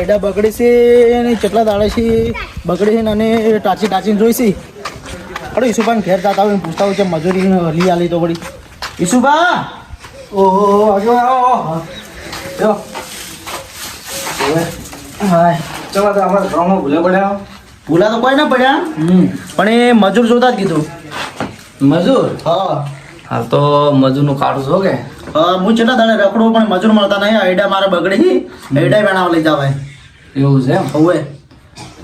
એડા બગડી છે ને કેટલા દાડે છે? બગડી છે ને અને ટાચી ટાચીને જોઈ છે. અરે ઈશુભાઈ ઘેર જતા હોય પૂછતા હોય છે મજૂરી લઈ આલી તો વળી. ઈશુભા ઓહો આગળ આવો જો. હાય. ચલો તો અમારા ઘરમાં ભૂલે પડ્યા ભૂલા તો કોઈ ના પડ્યા. પણ એ મજૂર જોતા જ કીધું. મજૂર? હા. હાલ તો મજૂરનું કાઢું છો કે. હા, હું કેટલા દાડે રખડું પણ મજૂર મળતા નહીં. આઈડા મારે બગડી આઈડા વેણાવ લઈ જવાય. એવું છે એમ? હવે.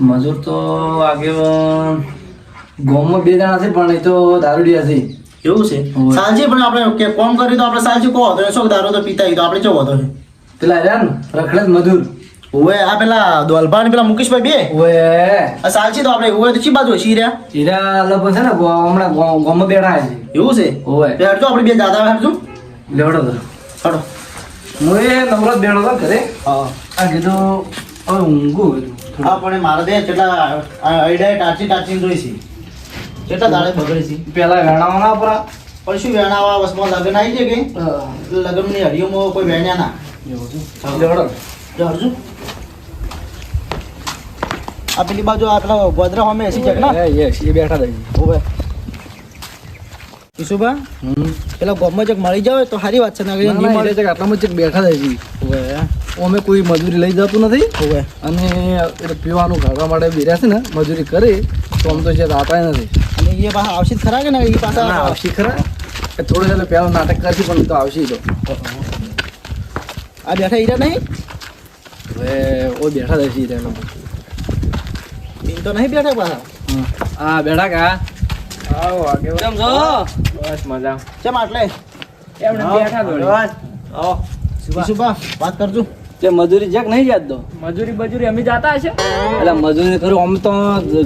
મજૂર તો આગળ ગોમમાં બે જણા છે પણ એ તો દારૂડિયા છે. એવું છે. સાલજી પણ આપણે કે કોમ કરી તો આપણે સાલજી કહો તો શું દારૂ તો પીતા તો આપણે કેવો હતો પેલા રહ્યા ને રખડે મજૂર. ઓએ આ પેલા દોલભા પેલા મુકેશભાઈ બે? ઓએ સાલજી તો આપણે ઓએ તો ચી બાજુ શી રહ્યા? હીરા લગભગ છે ને હમણાં ગોમ બેઠા છે. એવું છે? ઓએ બે આપણે બે દાદા હટજો લેવડો હટો હું એ નવરો જ હતો ઘરે. હા. આ કીધું હવે ઊંઘું હા પણ મારે દે કેટલા આઈડા ટાચી ટાચી જોઈ છે. કેટલા દાડે બગડી છે? પેલા વેણાવાના પર. પણ શું વેણાવા વસમાં લગ્ન આવી છે કે? લગ્નની હરિયોમાં કોઈ વેણ્યા ના. લેવડો હરજુ. આ પેલી બાજુ આ પેલા ગોદરા હોમે એસી છે ના? એ બેઠા થઈ ઓવે હમ. પેલા ગોમમાં જક મળી જાવ તો સારી વાત છે ને નહીં મળે. છે આટલામાં જક બેઠા થાય છે. અમે કોઈ મજૂરી લઈ જતું નથી. હવે. અને પીવાનું ખાવા માટે બેર્યા છે ને મજૂરી કરે તો આમ તો જે રાતા નથી. અને એ પાછા આવશે ખરા કે ને? એ પાછા આવશે ખરા. થોડું એટલે પહેલાં નાટક કરશે પણ તો આવશે તો આ બેઠા હીરા નહીં? હવે ઓ બેઠા થાય લોકો બિન તો નહીં બેઠા પાછા? હા બેઠા કા? આવો આગે કેમ છો? બસ મજા. કેમ આટલે? એમને બેઠા થોડી આવો. વાત કરજો. કે મજૂરી જક નહીં જાત દો મજૂરી બજૂરી અમે જાતા હશે? એટલે મજૂરી કરું આમ તો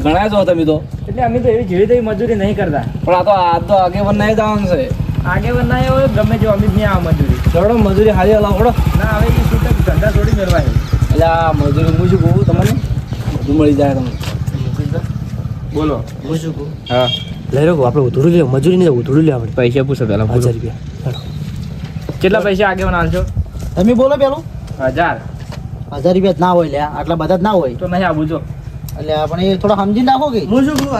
ઘણા છો તમે તો. એટલે અમે તો એવી જેવી તેવી મજૂરી નહીં કરતા. પણ આ તો આ તો આગેવન નહીં જવાનું છે. આગેવાન ના હોય ગમે જો અમે જ નહીં આવા મજૂરી. ચડો મજૂરી હારી હલાવો ચડો ના હવે એ છૂટક ધંધા છોડી મેળવા એટલે આ મજૂરી હું શું કહું તમને? બધું મળી જાય તમને. બોલો. હું શું કહું? હા. લઈ રહ્યો આપણે ઉધડું લે મજૂરી નહીં ઉધડું લે આપણે. પૈસા પૂછો પેલા હજાર રૂપિયા. કેટલા પૈસા આગળ આવજો તમે બોલો પેલું. હજાર. હજાર રૂપિયા ના હોય લે આટલા બધા જ ના હોય. તો નહીં આવું જો એટલે આપણે એ થોડા સમજી નાખો કે? હું શું કહું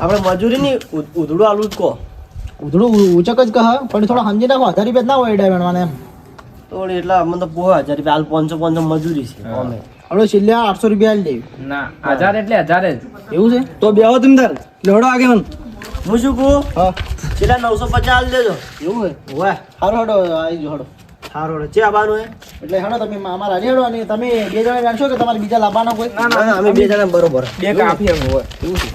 આપણે મજૂરી ની ઉધડું આલું જ કહો. ઉધડું ઊંચક જ કહે પણ થોડા સમજી નાખો હજાર રૂપિયા ના હોય ડાયમંડ વેણવાના એમ. તો એટલા અમને તો પોહા હજાર રૂપિયા હાલ પાંચસો પાંચસો મજૂરી છે. અમે. આપણે છેલ્લે આઠસો રૂપિયા લે. ના હજાર એટલે હજાર જ. એવું છે? તો બેહો તમે તાર. લેવડો આગે મને. હું શું કહું? હા. છેલ્લા નવસો પચાસ દેજો. એવું હોય વાહ હારો હડો આવી જો હડો. સારું હડો. ચે આવવાનું હે? એટલે હડો તમે અમારા હારી હડો અને તમે બે જણા જાણશો કે તમારે બીજા લાવવાના કોઈ? ના ના, ના, અમે બે જણા બરોબર. બે કાફી એમ હોય. એવું છે?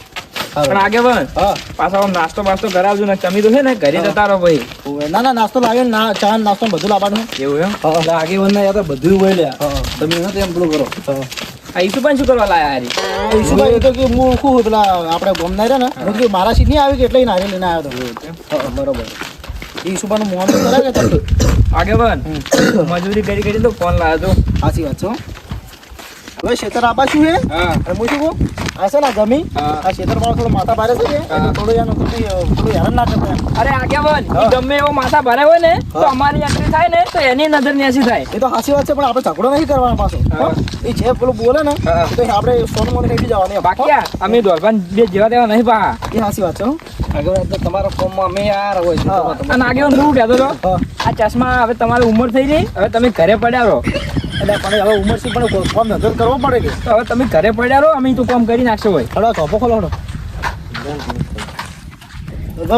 પણ આગે હા. પાછા આમ નાસ્તો બાસ્તો કરાવજો ને ચમી તો છે ને ઘરે જતા રહો ભાઈ. ના ના નાસ્તો લાવ્યો ને ના ચા નાસ્તો બધું લાવવાનું. એવું એમ? આગે વન યાર બધું હોય લે તમે નથી એમ પેલું કરો. આ ઈસુ પણ શું કરવા લાયા હારી? ઈશુભાઈ એ તો કે હું શું પેલા આપણે ગમના રહ્યા ને હું કે મારા સીટ નહીં આવી કે એટલે નારે લઈને આવ્યો હતો બરોબર. એ ઈશુભાઈનું મોન કરા કે તમે આગેવાન મજૂરી કરી કરી તો ફોન લાવજો. સાચી વાત છે. હવે શેતર આબા શું હે? હા. અને હું શું આ છે ને ગમી આ શેતર વાળો થોડો માથા ભારે છે થોડું એનું થોડું હેરાન ના કરતા અરે આગેવાન ગમે એવો માથા ભારે હોય ને તો અમારી એન્ટ્રી થાય ને તો એની નજર નેસી થાય. એ તો હાસી વાત છે પણ આપણે ઝઘડો નહીં કરવાનો પાછો. એ જે પેલું બોલે ને તો આપણે સોનું મોનું હેઠી જવાની બાકી અમે દોલભાન બે જેવા તેવા નહીં પા એ હાસી વાત છે હો. આગે વન તો તમારા ફોર્મમાં અમે યાર હોય. અને આગેવાન હું કહેતો હતો. આ ચશ્મા હવે તમારી ઉંમર થઈ ગઈ. હવે તમે ઘરે પડ્યા રહો. એટલે પણ હવે ઉંમર છે પણ કોમ નજર કરવો પડે કે. હવે તમે ઘરે પડ્યા રહો અમે તો કામ કરી નાખશો ભાઈ. હડો ચોપો ખોલો હડો.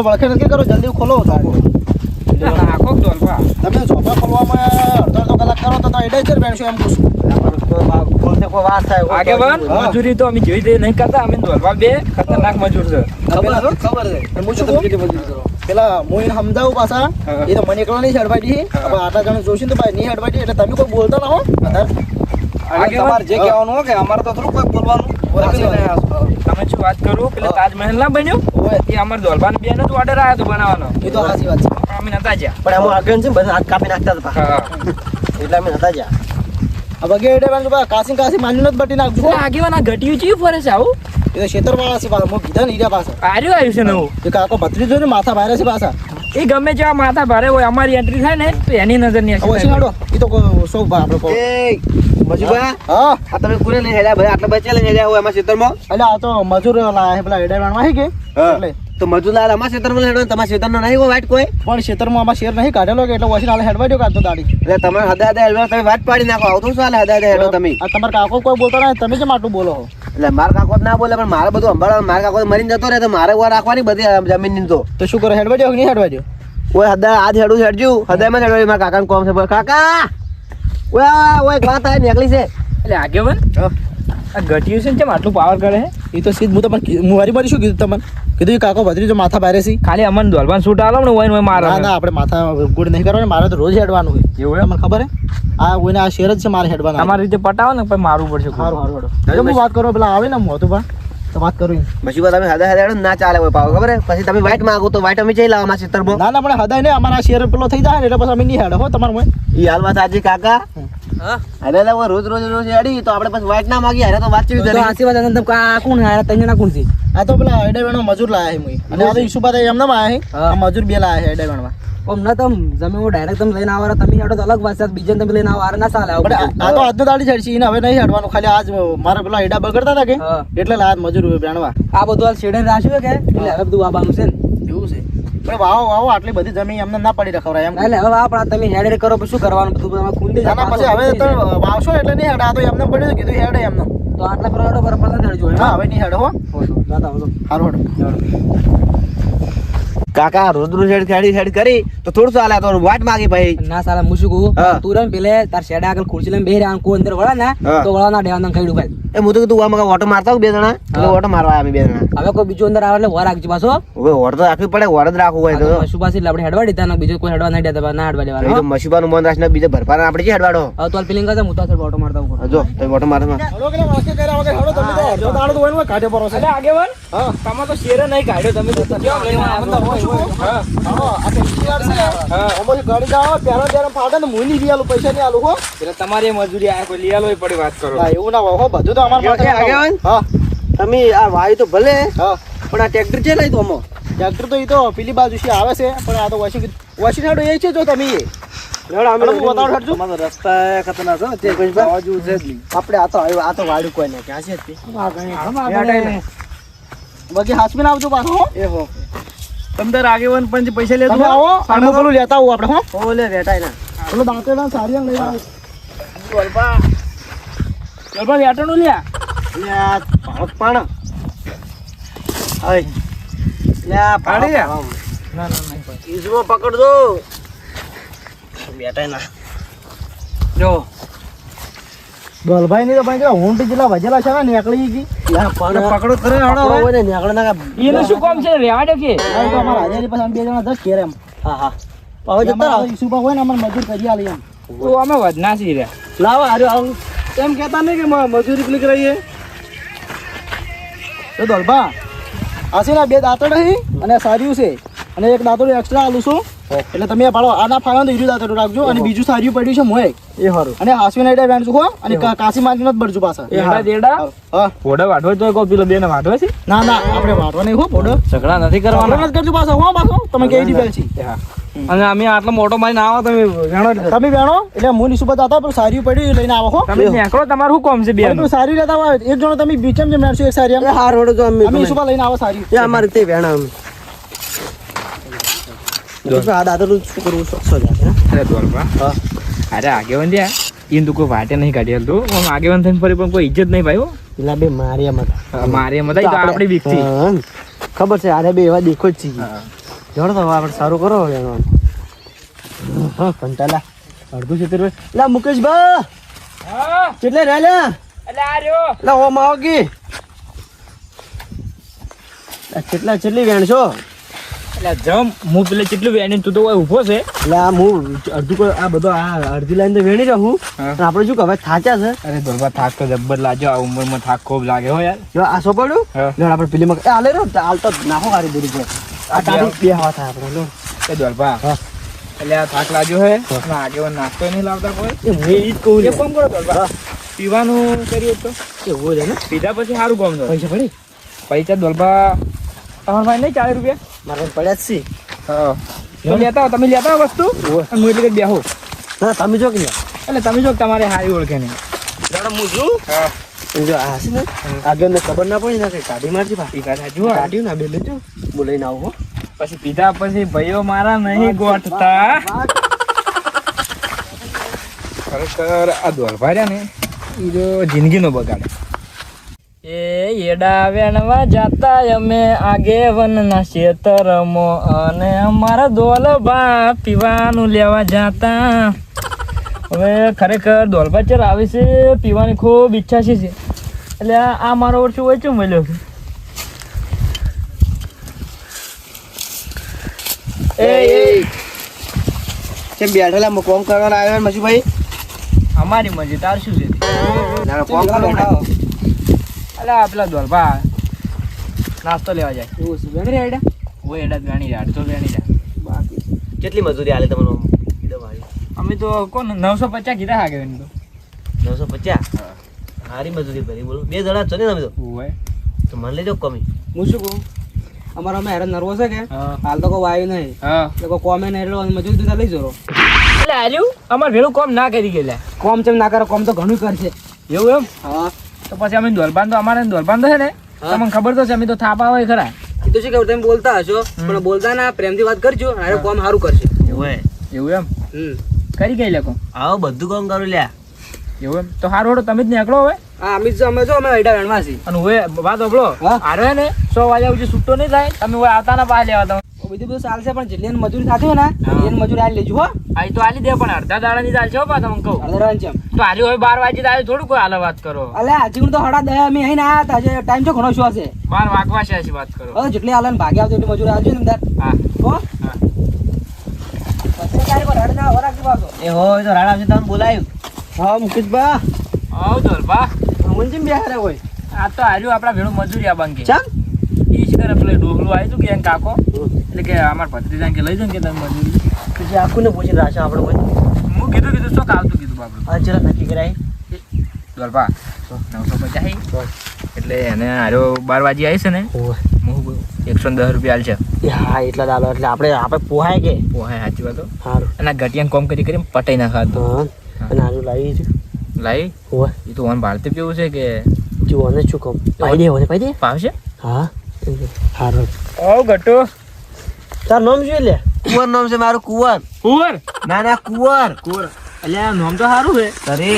વળખે નથી કરો જલ્દી ખોલો આખો દોલભા તમે ચોપા ખોલવામાં અડધો અડધો કલાક કરો તો એડે જ બેનશો એમ પૂછું. આગેવાન મજૂરી તો અમે જેવી તે નહીં કરતા અમે દોલભા બે ખતરનાક મજૂર છે. ખબર છે, ખબર છે. અને હું શું મજૂરી કરો. પેલા મોઈને સમજાવું પાછા એ તો મને એકલા નહીં હડવાડી હવે આટલા જણ જોશી તો ભાઈ નહીં હડવાડી એટલે તમે કોઈ બોલતા ના હો તમારે જે કહેવાનું હોય કે અમારે તો થોડું કોઈ બોલવાનું વાત. તમે લઈને આવ્યા છો. તમે શું વાત કરું પેલા તાજમહેલ ના બન્યો એ અમારે દોલભાન બે નો જ ઓર્ડર આવ્યો હતો બનાવવાનો એ તો સાચી વાત છે અમે નતા જ્યાં પણ એમાં આગળ છે ને બધા હાથ કાપી નાખતા હતા એટલે અમે નતા જ્યાં એડે બેન કાસી કાસી માન્યું નથી બટી નાખજો આગેવાન ઘટ્યું ચી ફરે છે આવું એ તો વાળા છે પાછા હું કીધા ને ઈરા પાછા. આર્યું આવ્યું છે નવું? એ કાકો ભત્રીજો ને માથા ભારે છે પાછા. એ ગમે જેવા માથા ભારે હોય અમારી એન્ટ્રી થાય ને તો એની નજરની વસીને હાડો એ તો સો ભા આપણે કહો એ મજુબા હા. આ તમે કોને લઈ હેડ્યા? ભાઈ આટલા બચ્ચા લઈ હેડ્યા હોય અમારા ખેતરમાં એટલે આ તો મજૂર લાયા છે પેલા કે? એટલે. તો અમારા હેડો તમારા ખેતરનો નહીં હોય વાટ કોઈ? પણ ક્ષેત્રમાં આમાં શેર નહીં કાઢેલો કે એટલે ઓછી હાલે હેડવા દો કાઢતો દાડી. એટલે તમે હદા હદા હેડવા તમે વાટ પાડી નાખો. આવતું શું હાલે હદા હદા હેડો તમે? આ તમારા કાકો કોઈ બોલતા નહીં તમે કેમ આટલું બોલો છો? એટલે મારા કાકો ના બોલે પણ મારે બધું સંભાળવાનું મારા કાકો તો મરીને જતો રહે તો મારે વાર રાખવાની બધી જમીનની તો. તો શું કરો હેડવા કે નહીં હેડવા દો ઓય હદા આજ હેડું હેડજુ. હદા માં હેડવા મારા કાકાને કોમ છે. કાકા! ઓય ઓય એક વાત આ નીકળી છે. એટલે આગેવન? આ ઘટ્યું છે ને કેમ આટલું પાવર કરે છે એ તો સીધ હું તમને હું વારી મારી શું કીધું તમને? કીધું એ કાકો ભત્રીજો માથા ભારે છે. ખાલી અમન દોલવાન શૂટ આલો ને હોય મારે ના ના આપણે માથા ગુડ નહીં કરવાનું મારે તો રોજ હેડવાનું હોય. એવું તમને ખબર હે? આ કોઈને આ શેર જ છે મારે હેડવાનું. તમારી રીતે પટાવો ને પછી મારવું પડશે સારું સારું હેડો હું વાત કરો પેલા આવે ને મોતું પણ તો વાત કરું. પછી તમે હદા હદા હેડો ના ચાલે હોય પાવ ખબર પછી તમે વાઈટ માંગો તો વાઈટ અમે જઈ લાવવા માં ખેતરમાં ના ના પણ હદાય ને અમારા શેર પેલો થઈ જાય ને એટલે પછી અમે નહીં હેડો હો તમારે. ઈ હાલ વાત આજે કાકા અરે લે હવે રોજ રોજ રોજ હેડી તો આપણે પછી વાઈટ ના માગી અરે તો વાત કોણ છે? આ તો પેલા હેડે વેણો મજૂર લાયા હે મુઈ. અને આ તો ઈસુબા એમ ના આયા હે. આ મજૂર બે લાયા છે હેડે વેણવા સાલે આવો આ તો આજનો દાડી ચડશે ને હવે નહીં હેડવાનું. ખાલી આજ મારા પેલા હેડા બગડતા હતા કે? એટલે લાયા મજૂર વેણવા. આ બધું હાલ છેડે રાખ્યું કે? એટલે હવે બધું આવવાનું છે ને? એવું છે. પણ વાવો વાવો આટલી બધી જમીન એમને ના પડી રખવરાય એમ. એટલે હવે આપણા તમે હેડે કરો પછી શું કરવાનું? બધું તમારે ખૂંદી ના ના પછી હવે તો વાવશો એટલે નહીં હેડા. તો એમને પડ્યું કીધું હેડે એમને. તો આટલા કરોડો પર પસંદ હેડજો હા? હવે નહીં હેડો હો. સારું હેડો. કાકા રોજ રોજ હેડ હેડી હેડ કરી તો થોડું ચાલે તો વાઈટ માગી ભાઈ. ના સાલા હું શું કહું? તું રમ પેલે તાર શેડા આગળ ખુરશી લઈને બેહી રહ્યા કો અંદર વળા ના તો વળા ના દેવાના ખાઈ ભાઈ. એ હું તો કીધું આમાં ઓટો મારતા બે જણા? એટલે ઓટો મારવા અમે બે જણા. હવે કોઈ બીજો અંદર આવે એટલે વર રાખજો પાછો. હવે ઓટો તો રાખવી પડે ઓર જ રાખવું હોય તો. પાસે એટલે આપણે હેડવા દીધા ને બીજો કોઈ હેડવા નહીં દેતા ના હેડવા એ દેવાનો તો મસીબાનું મન રાખીને બીજો ભરપાર આપણે જે હેડવાડો? હવે તો પેલિંગ કરતા હું તો ઓટો મારતા હું જો તો ઓટો મારવા હેડો કે વાક્ય કર્યા વગર હેડો તમે તો અડધો તો હોય ને કાઢે પરો છે આગેવાન હા. તમે તો શેરે નહીં કાઢ્યો તમે તો કેમ લઈને આવતા હતા? ને. ને તમારી મજૂરી આ કોઈ લઈ આલો એ વાત કરો. એવું ના હોય બધું તો અમારા તમે આ વાયુ તો ભલે પણ આ ટ્રેક્ટર છે લઈ તો અમો ટ્રેક્ટર તો એ તો પેલી બાજુ આવે છે પણ આ તો વોશિંગ વોશિંગ હેડો એ છે જો તમે. એ અમે હું બતાવું હેડજો. તમારો રસ્તા ખતરનાક છે આપણે આ તો આ તો વાડું કોઈ નહીં ક્યાં છે બાકી હાસમીન આવજો પાછો એ હો. તમે તાર આગેવાન પણ પૈસા પૈસા તમે આવો અને પેલું લેતા આવું આપણે હો. ઓલે વેટાય ના. પેલું દાંતેડા સારી લઈ આવો. ગરબા વેટણું લ્યા લે. આ ભારત પાણ આય. લ્યા પાડી. ના ના નહીં ઈજમાં પકડજો. વેટાય ના. જો. દોલભાઈ ની તો ભાઈ કેવા ઊંટ જેટલા વજેલા છે ને નીકળી ગઈ. પાણ પકડો કરે હળો હોય ને નીકળે ના એનું શું કામ છે? રેવા દો કે? આ તો અમારા હાજરી પાસે બે જણા દસ કેરે એમ. હા હા. હવે જતા રહો. હોય ને અમારે મજૂર કરી આલી એમ. તો અમે વધના છીએ રે. લાવો આર્યો આવું એમ કહેતા નહીં કે મજૂરી પેલી કરાઈએ. તો દોલભા આ છે ને બે દાંતડ છે અને સાર્યું છે. અને એક દાંતડું એક્સ્ટ્રા આલું છું. એટલે તમે પાડો આના ફાળા તો ઈરીદા દાંતડું રાખજો. અને બીજું સારું પડ્યું છે મોય એ સારું અને હાસવી નાઈડા વેણશું હો અને કા- કાશી માંગીને જ બળજો પાછા. હા દેડા? હા. ફોડો વાઢવો તો કો પેલો બેને વાઢવો છે? ના ના આપણે વાંટવા નહીં હો બોડો ઝઘડા નથી કરવાના. જ કરજો પાછા હો પાછો. તમે કેવી ડીપેલ છે? અને અમે આટલો મોટો મારી ના આવો તમે વેણો તમે વેણો એટલે હું નિશુબત હતા પણ સારી પડ્યું લઈને આવો હો. તમે નેકળો તમારું શું કામ છે બેન? બે સારી લેતા હોય એક જણો તમે બીચમ જેમ વેણશો એક સારી અમે હાર હોડો જો અમે અમે ઈશુબા લઈને આવો સારી. એ અમારે તે વેણા અમે આ દાદા શું કરવું શકશો અરે આગેવાન ત્યાં ઈન તો કોઈ વાટે નહીં કાઢી હાલતું આમ આગેવાન થઈને ફરી પણ કોઈ ઇજ્જત નહીં ભાઈ હો. બે માર્યા મત. મારે એમ તો આપણી બીક ખબર છે આરે બે એવા દેખો જ છીએ. જોડો તો આપણે સારું કરો હા કંટાલા અડધું છે તેરું લા મુકેશભા હા, કેટલે રહ્યા લ્યા એટલે આ રહ્યો. લા ઓમ આવો કેટલા કેટલી વેણ છો? એટલે જમ હું પેલે કેટલું વેણી તું તો ઊભો છે. એટલે આ હું અડધું આ બધો આ અડધી લાઈન તો વેણી રહું. આપણે શું કહેવાય હવે થાચા છે. અરે દોલબા થાક તો જબ્બર લાગ્યો આ ઉંમરમાં થાક ખૂબ લાગે હો યાર. જો આ સો પડ્યું. આપણે પેલી માં આલે રો હાલ તો નાખો હારી દૂરી આ તારી બે હવા થાય આપણે લો. એ એટલે આ થાક લાગ્યો હે. આગેવાન નાસ્તો નહીં લાવતા કોઈ. હું એ જ કહું એક કામ કરો પીવાનું કર્યું તો. એવું છે ને. પીધા પછી સારું કામ પૈસા પડી? પૈસા દોલબા તમારા ભાઈ નહીં ચાલીસ રૂપિયા? મારા પડ્યા જ છે હા. લેતા તમે લેતા વસ્તુ? હું એટલે બેહો. ના તમે જો કે એટલે તમે જો તમારે હારી ઓળખે નહીં. હું છું. જો આ હશે ને? આગળ ને ખબર ના પડી ને કે કાઢી મારજી પા એ જો કાઢ્યું ના બે લેજો. બોલાઈને આવો પછી પીધા પછી ભાઈઓ મારા નહીં ગોઠતા. ખરેખર આ દોલભા રહ્યા ને એ જો જિંદગીનો બગાડે. એ એડા વેણવા જાતા અમે આગેવનના ખેતરમાં અને અમારા દોલભા પીવાનું લેવા જાતા. હવે ખરેખર દોલભા ચાલ આવે છે પીવાની ખૂબ ઈચ્છા છે એટલે આ મારો ઓછું છે મળ્યો છે? એ એ. કેમ બેઠેલા કોમ કરવાના આવ્યા મજુભાઈ? અમારી મજી તાર શું છે? કોમ બેઠા અલે આ પેલા દોલભા નાસ્તો લેવા જાય. એવું છે બેઠી આઈડા ઓ એડા વેણી રહ્યા તો વેણી રહ્યા. બાકી કેટલી મજૂરી આલે તમને અમે તો કોણ નવસો પચાસ કીધા હા કે તો. નવસો પચાસ? સારી મજૂરી ભરી બોલો. બે જણા છો ને તમે તો? ઓવે તો મને લેજો કમી. હું શું કહું? અમારો અમે હેરાન નર્વો છે કે? હાલ તો કોઈ વાયુ નહીં. હા. તો કોઈ કોમે નહીં એટલો મજૂરી તો લઈ જરો એટલે આલ્યું? અમારે ભેળું કોમ ના કરી ગયેલા. કોમ ચેમ ના કરે કોમ તો ઘણું કરશે એવું એમ? હા. તો પછી અમે દોલબાન તો અમારે દોલબાન તો છે ને તમને ખબર તો છે અમે તો થાપા હોય ખરા. એ તો શું કહું તમે બોલતા હશો પણ બોલતા ના પ્રેમથી વાત કરજો અરે કોમ સારું કરશે. એવું એવું એમ? કરી ગઈ લેકો? આવો બધું કામ કરું લ્યા. એવું એમ? તો સારું હોડો તમે જ નીકળો હવે. હા અમે જો અમે જો અમે અઢા વેણવા છીએ અને હવે વાત સાંભળો. હે. ને? સો વાગ્યા પછી છૂટો નહીં થાય. તમે આવતા ના પાછા લેવા તમે. બીજું બધું ચાલશે પણ જેટલી મજૂરી થતી હોય ને હા. એની મજૂરી આલી લેજો હો. આ તો આલી દે પણ અડધા દાડાની ચાલશે હો પા તમને કહું. અડધા ચમ તો આલી હવે 12 વાગે તારે થોડું કોઈ હાલ વાત કરો. અલે હજી તો હડા દયા અમે અહીં આયા હતા હજી ટાઈમ છે ઘણો શું હશે? 12 વાગવા છે હજી વાત કરો. હવે જેટલી હાલે ને ભાગે આવતી એટલી મજૂરી આવજો ને અંદર. હા. હો. હા. પછી તારી પર હડ ના વરાકી પાછો. એ હોય તો રાણા આવશે તમને બોલાયું. હા મુકેશભા. આવ દોલબા બા જેમ બેહારે હોય. આ તો આલ્યું આપડા ભેળું મજૂરી આ બાંગે. જ કરે પેલો ડોહલું આવ્યું હતું કે એમ કાકો? એટલે કે અમાર ભત્રીજાને કે લઈ જાય કે તમે મજૂરી પછી આખું ને પૂછી રાશા આપણે કોઈ? હું કીધું કીધું શું આવતું કીધું બાપડું? હા ચલો નક્કી કરાય. દોલબા નવસો પચાસ. એટલે એને હારો બાર વાગે આવી છે ને હું એકસો દસ રૂપિયા હાલ છે હા એટલા દાલો એટલે આપણે આપણે પોહાય કે? પોહાય સાચી વાતો. સારું અને ઘટિયા કોમ કરી કરીને પટાઈ નાખા હા અને આજુ લાવી છું. લાવી? હોય એ તો ઓન ભારતી કેવું છે કે જો અને શું કહું પાઈ દે ઓને પાઈ દે? પાવશે હા. સારું ઓ ગટો તાર નામ શું લે? કુંવર નામ છે મારું કુંવર. કુંવર? ના ના કુંવર. કુંવર. એટલે નામ તો સારું છે. અરે.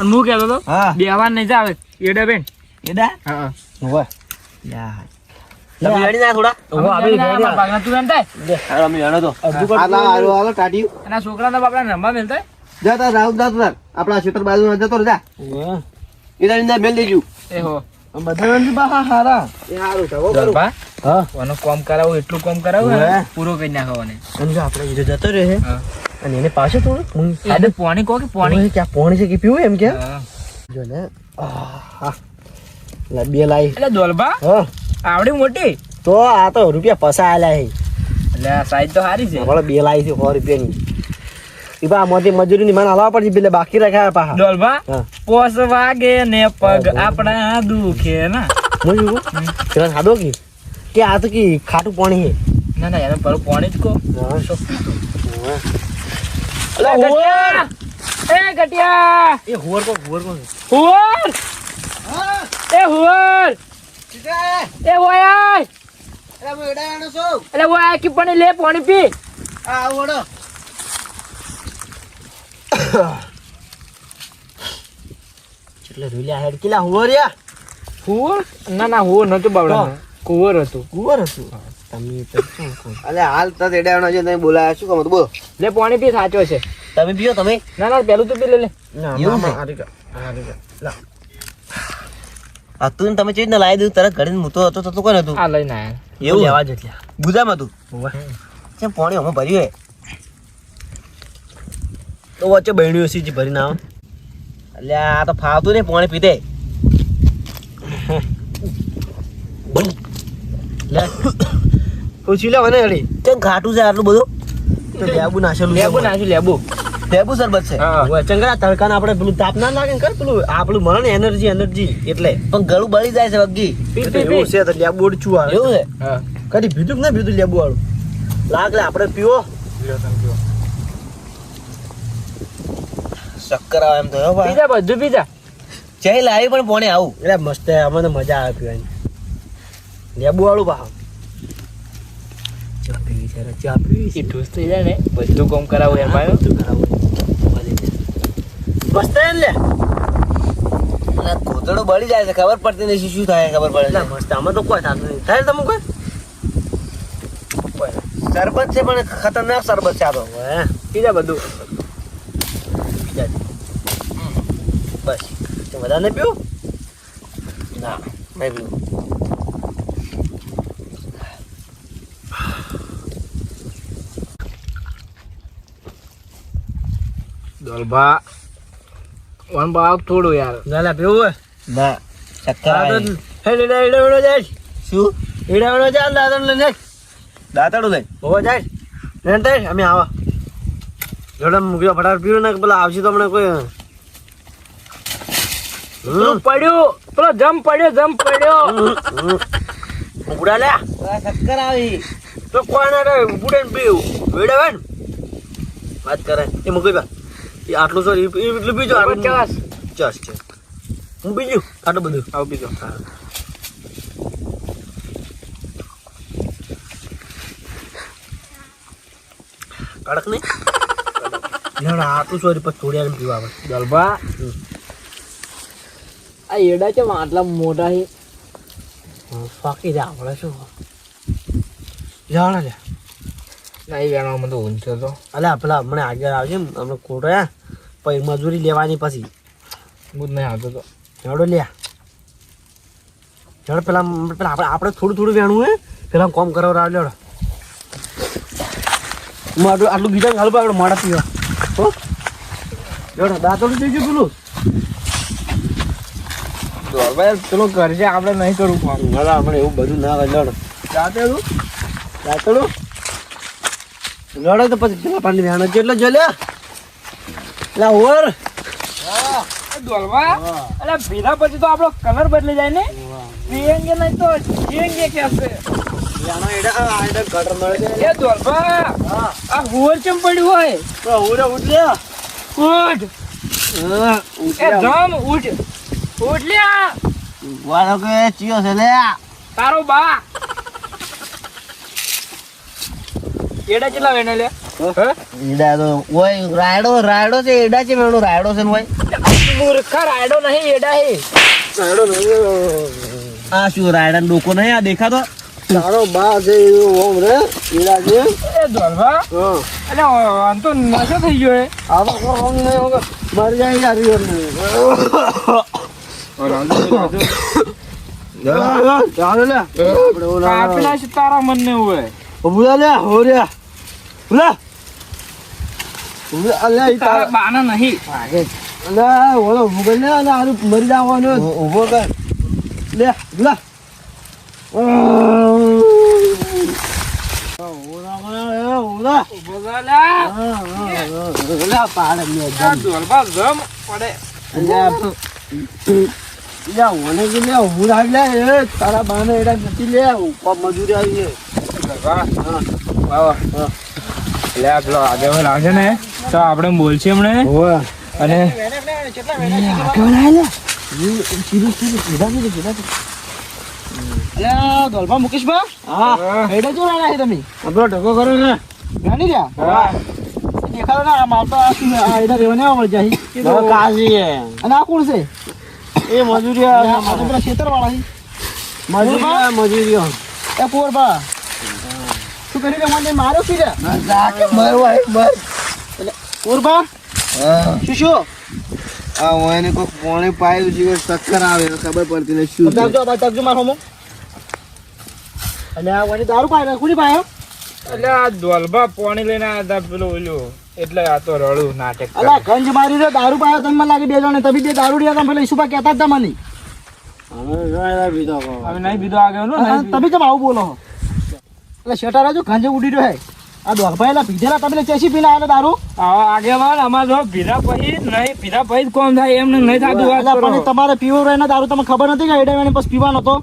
અને હું કહેતો હતો હા. નહીં જાવે. એડા બેન. એડા? હા હોય યા તમે રેડી ના થોડા? હું આપણે અમારા ભાગના તું એમ થાય? હાલો અમે જાણો તો. હાલો હાલો હાલો ટાટ્યું અને છોકરાના બાપડા રમવા મેલતા જા તાર રાઉત જા તાર આપણા ક્ષેત્ર બાજુ જતો રે જા. એ તારી અંદર મેલ દેજો. એ હો. બધા બા હારા. એ સારું થવો દોલબા હા. ઓનો કોમ કરાવું એટલું કોમ કરાવું. પૂરો કરી નાખો અને સમજો આપણે હીરો જતો રહે અને એને પાછો થોડું એટલે પોણી કહો કે પોણી? પોણી છે કે પીવું એમ કે? હા. જો ને લા બે લાઈ. એટલે દોલબા હા. આવડી મોટી? તો આ તો રૂપિયા પસા આલ્યા હે. એટલે આ સાઈઝ તો સારી છે. આપણે બે લાઈ છે સો રૂપિયાની. ઈ બા મજૂરી ની મને હલાવા પડશે પેલે બાકી રાખ્યા પાહા. દોલબા હા. પોસ વાગે ને પગ આપણા દુખે ના. મુજુ પેલા સાદો કે? કે આ તો કી ખાટું પાણી હે. ના ના યાર પર પાણી જ કો હા. અલે ગટિયા એ ગટિયા એ હોર કો હોર કો હોર એ હોર એ વોય! એટલે વોય કી પાણી લે પાણી પી. એટલે રૂલ્યા હેડ. કિલા હુવર યા? હુવર? ના ના હુવર નતો બાવડા કુવર હતો. કુવર હતો? તમે તો શું કહો અલે હાલ તો એડાવાનો છે તમે બોલાયા શું કહો બોલો. લે પાણી પી સાચો છે. તમે પીઓ તમે? ના ના પેલું તો પી લે લે. એવું છે? આ તું તમે ચીજ ને લાવી દીધું? તરત ઘડી મૂતો હતો તો કોણ હતું? આ લઈને આયા. એવું? લેવા જ એટલે ગુજામાં હતું કેમ પાણી હમણાં ભર્યું હે? તો વચ્ચે બહેણ્યું હશે ભરીને આવે. એટલે આ તો ફાવતું નહીં પાણી પીતે પૂછી લે મને અડી કેમ ઘાટું છે આટલું બધું? લેબુ નાશેલું લેબુ નાખ્યું લેબુ. લેબુ સરબત છે? ચંગરા તડકાને આપણે પેલું તાપ ના લાગે ને કર પેલું? આપણું મળે ને એનર્જી એનર્જી એટલે. પણ ગળું બળી જાય છે વગી. એવું છે તો લેબુ ઓડચું આવે. એવું છે? કદી ભીધું ના ભીધું લેબુ વાળું? લાગલે આપણે પીવો. શક્કર આવે એમ તો ભાઈ. પીજા બધું બીજા જઈ લાવી પણ પોણે આવું. એટલે મસ્ત અમને મજા આવે પીવાની. લેબુ વાળું પાહો. ચા પીવી છે ચા પીવી છે. એ થઈ જાય ને બધું કામ કરાવું યાર ભાઈ બધું કરાવું. મસ્ત લે. ઘોતડો બળી જાય છે ખબર પડતી નથી શું થાય ખબર પડે મસ્ત આમાં તો કોઈ થતું નહીં. થાય તમે કોઈ? શરબત છે પણ ખતરનાક શરબત છે આ તો. હે. પીજા બધું. બસ. તો વધારે નહીં પીવું? ના મેં પીવું. દોલભા વન ભાવ થોડું યાર. ચાલે પીવું હોય ના ચક્કર જાય. શું? ઈડા ઈડો જાય દાદા લઈને જાય. દાતાડું લઈ. હોવા જાય. ને થાય અમે આવા. જોડે મૂક્યો ફટાફટ પીવું ને પેલા આવશે તો હમણાં કોઈ પેલું પડ્યું. પેલો જમ પડ્યો જમ પડ્યો. ઉડા લે. શક્કર આવી. તો ના રે ઉડે ને પીવું? વેડે વાત કરે. એ મૂકી બા એ આટલું સર એટલું બીજું આટલું પચાસ ચસ. છે હું બીજું આટલું બધું. આવું પીજો કડક નહીં? લેવડે આટલું સોરી પછી થોડી પીવા આવે. દોલભા. આ એડા છે આટલા મોટા છે? ફાકી દે આપણે શું? જાણે લે નહીં વેણવામાં તો ઊંચો તો અલ્યા પેલા હમણે આગળ આવજે હમણાં કોટો પછી મજૂરી લેવાની પછી. બુધ નહીં આવતો તો. હેડો લ્યા. હેડો પેલા પેલા આપણે આપણે થોડું થોડું વેણું હે. પેલા કોમ કરો રાવ લેડો હું આટલું આટલું ગીતા હાલ આપણે મોડા પીવા. હો? લેડો દાંતોડું થઈ ગયું પેલું. દોલભા પેલો કરજે આપણે નહીં કરવું કામ ના હમણાં એવું બધું ના કરે લેડો. દાંતેડું દાંતેડું તો પછી પેલા પાણી વેણો છે. એટલે જો લે લા ઓર દોલવા. અલે પીધા પછી તો આપણો કલર બદલી જાય ને? પીએંગે નહીં તો જીએંગે આ એ ચમ પડ્યું હોય? તો ઉઠ લે. ઉઠ. એ જમ ઉઠ. ઉઠ લ્યા વાળો કે ચિયો છે લે તારો બા. એડા કેટલા વેણે લે? ઈડા તો ઓય રાયડો રાયડો છે એડા છે મેણો રાયડો છે ને ઓય? મૂર્ખા રાયડો નહીં એડા હે. આ શું રાયડા ડોકો નહીં આ દેખાતો? તારો બા છે ઓમ રે એડા છે. એ અલે આમ તો નશો થઈ ગયો હે. આવા નહીં હોગા મર જાય યાર. લે તારા મન ને હોય ઊભા લે હો રે ઉલા ઉલા ઈ તારા બાના નહીં અલે ઓલો ઉગલ ને અલે આનું મરી જવાનું કર લે ઉલા પાડ મે આ દોલવા જમ પડે લે ઓને કે લે હું રાખ લે એ તારા બાને એડા નથી લે ઉપર મજૂરી આવી પેલો આગેવાન આવશે ને તો આપણે બોલશે હમણે અને દોલભા મુકેશભા હા. હેડે જો છે તમે? આપણો ઢગો કરો ને. જાણી રહ્યા? દેખાડો ના આ માલ તો આ જાય કાજી અને આ કોણ છે? એ મજૂરી પેલા ખેતરવાળા છે. મજૂરી મજૂરી એ પોરબા. શું કરી રે મને મારો કી રે મર ભાઈ મર પોરબા? શું શું? આ ઓયને કોક પોણે પાયું જીવ ચક્કર આવે ખબર પડતી નહીં શું બતાવજો આ બતાવજો મારો હોમો. અને આ ઓયને દારૂ પાયો કુડી પાયો? એટલે આ દોલભા પાણી લઈને આ પેલો ઓલ્યો એટલે આ તો રડું નાટક. અલા ગંજ મારી રે દારૂ પાયો તમને મને લાગે બે જણે. તમે બે દારૂ રહ્યા તમે પેલા ઈસુભા કહેતા જ હતા મને. હવે નહીં પીધો આગળ નો તમે કેમ આવું બોલો? એટલે શેટા રાજુ ગંજ ઉડી રહ્યો હે. આ દોલભાઈ પીધેલા તમે ચેસી પીલા આલે દારૂ? આવા આગેવાન અમાર જો પીધા પછી નહીં પીધા પછી કોમ થાય એમ નહીં થતું પણ તમારે પીવો રહે દારૂ તમને ખબર નથી કે એડે પછી પીવાનો તો?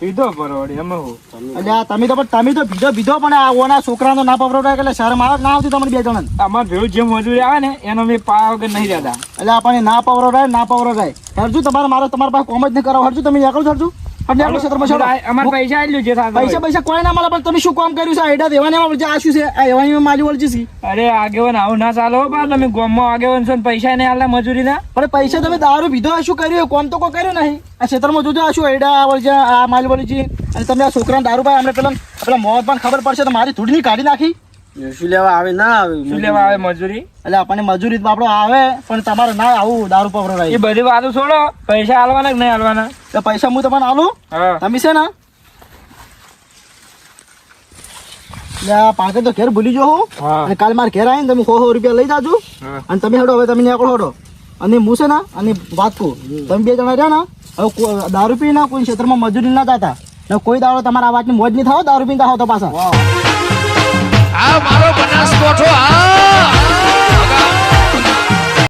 પીધો પરવડી એમ હું. એટલે આ તમે તો પણ તમે તો બીજો પીધો પણ આ ઓના છોકરાનો ના પવરાવડાય એટલે શરમ આવે ના આવતી તમને બે જણ અમાર ભેળું જે મજૂરી આવે ને એનો મેં પા વગર નહીં રહેતા. એટલે આપણને ના પવરાવડાય ના પવરાવડાય હરજુ તમારે મારે તમારા પાસે કોમ જ નહીં કરો હરજુ તમે એકલું હરજુ. અને નીકળો ક્ષેત્રમાં છોડો. અમાર પૈસા આલ્યું છે પૈસા પૈસા કોઈ ના મળે પણ તમે શું કામ કર્યું છે? આ એડા દેવાને વળજે આ શું છે? આ એવાની માજી વળજી છે. અરે આગેવન આવું ના ચાલો બા તમે ગામમાં આગેવન છો ને પૈસા નહીં આલા મજૂરી ના પણ પૈસા તમે દારૂ પીધો આ શું કર્યું? કોમ તો કોઈ કર્યું નહીં. આ ક્ષેત્રમાં જોજો આ શું એડા વળજે આ માલ વળજી છે. અને તમે આ છોકરાને દારૂ પાય અમને પેલા પેલા મોત પણ ખબર પડશે તો મારી થોડી કાઢી નાખી. શું લેવા આવે? ના આવે શું લેવા આવે મજૂરી? એટલે આપણને મજૂરી તો આપણો આવે પણ તમારે ના આવું દારૂ એ બધી વાતો છોડો. પૈસા આલવાના કે નહીં આલવાના? તો પૈસા હું તમને આલું? તમે છે ને? પાકે તો ઘેર ભૂલી જો હું. અને કાલ મારે ઘેર આવીને તમે સો સો રૂપિયા લઈ જાજો. અને તમે હેડો હવે તમે નીકળો હેડો. અને હું છે ને અને વાત કહું તમે બે જણા રહ્યા ને હવે દારૂ પી ના કોઈ ક્ષેત્રમાં મજૂરી ના થતા. ને કોઈ દાડો તમારા આ વાતની મોજ નહીં થાવ દારૂ પીને થાવ તો પાછા. આ મારો બનાસકોઠો આ!